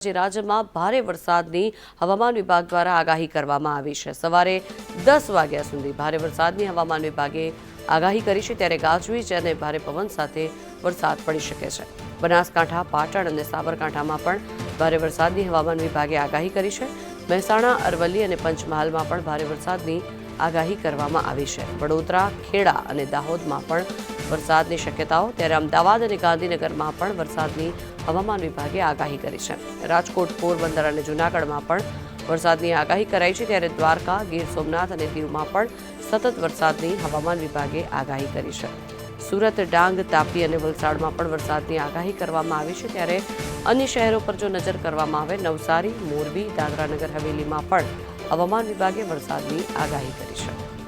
જે રાજ્યમાં ભારે વરસાદની હવામાન વિભાગ દ્વારા આગાહી કરવામાં આવી છે. સવારે દસ વાગ્યા સુધી ભારે વરસાદની હવામાન વિભાગે આગાહી કરી છે. ત્યારે ગાજવીજ અને ભારે પવન સાથે વરસાદ પડી શકે છે. બનાસકાંઠા, પાટણ અને સાબરકાંઠામાં પણ ભારે વરસાદની હવામાન વિભાગે આગાહી કરી છે. મહેસાણા, અરવલ્લી અને પંચમહાલમાં પણ ભારે વરસાદની આગાહી કરવામાં આવી છે. વડોદરા, ખેડા અને દાહોદમાં પણ વરસાદની શક્યતાઓ, ત્યારે અમદાવાદ અને ગાંધીનગરમાં પણ વરસાદની હવામાન વિભાગે આગાહી કરી છે. રાજકોટ, પોરબંદર અને જૂનાગઢમાં પણ વરસાદની આગાહી કરાઈ છે, ત્યારે દ્વારકા, ગીર સોમનાથ અને દીવમાં પણ સતત વરસાદની હવામાન વિભાગે આગાહી કરી છે. સુરત, ડાંગ, તાપી અને વલસાડમાં પણ વરસાદની આગાહી કરવામાં આવી છે, ત્યારે અન્ય શહેરો પર જો નજર કરવામાં આવે, નવસારી, મોરબી દાદરાનગર હવેલીમાં પણ હવામાન વિભાગે વરસાદની આગાહી કરી છે.